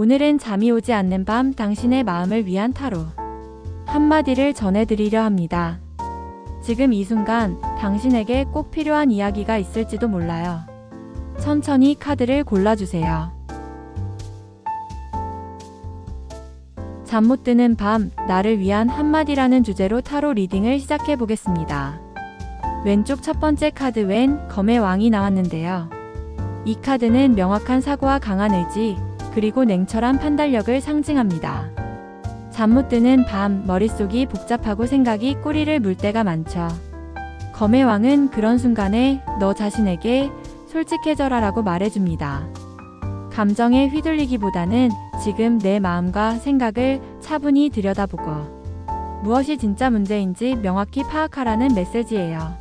오늘은 잠이 오지 않는 밤 당신의 마음을 위한 타로. 한마디를 전해드리려 합니다. 지금 이 순간 당신에게 꼭 필요한 이야기가 있을지도 몰라요. 천천히 카드를 골라주세요. 잠 못 드는 밤, 나를 위한 한마디라는 주제로 타로 리딩을 시작해 보겠습니다. 왼쪽 첫 번째 카드 왼 검의 왕이 나왔는데요. 이 카드는 명확한 사고와 강한 의지, 그리고 냉철한 판단력을 상징합니다. 잠 못 드는 밤, 머릿속이 복잡하고 생각이 꼬리를 물 때가 많죠. 검의 왕은 그런 순간에 너 자신에게 솔직해져라라고 말해줍니다. 감정에 휘둘리기보다는 지금 내 마음과 생각을 차분히 들여다보고 무엇이 진짜 문제인지 명확히 파악하라는 메시지예요.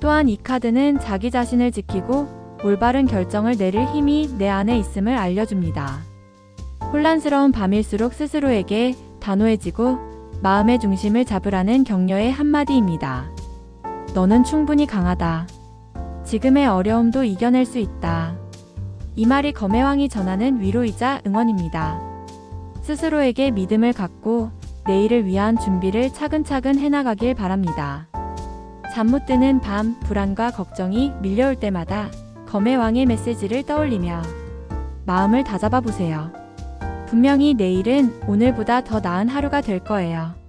또한 이 카드는 자기 자신을 지키고 올바른 결정을 내릴 힘이 내 안에 있음을 알려줍니다. 혼란스러운 밤일수록 스스로에게 단호해지고 마음의 중심을 잡으라는 격려의 한마디입니다. 너는 충분히 강하다. 지금의 어려움도 이겨낼 수 있다. 이 말이 검의 왕이 전하는 위로이자 응원입니다. 스스로에게 믿음을 갖고 내일을 위한 준비를 차근차근 해나가길 바랍니다. 잠 못 드는 밤, 불안과 걱정이 밀려올 때마다 검의 왕의 메시지를 떠올리며 마음을 다잡아 보세요. 분명히 내일은 오늘보다 더 나은 하루가 될 거예요.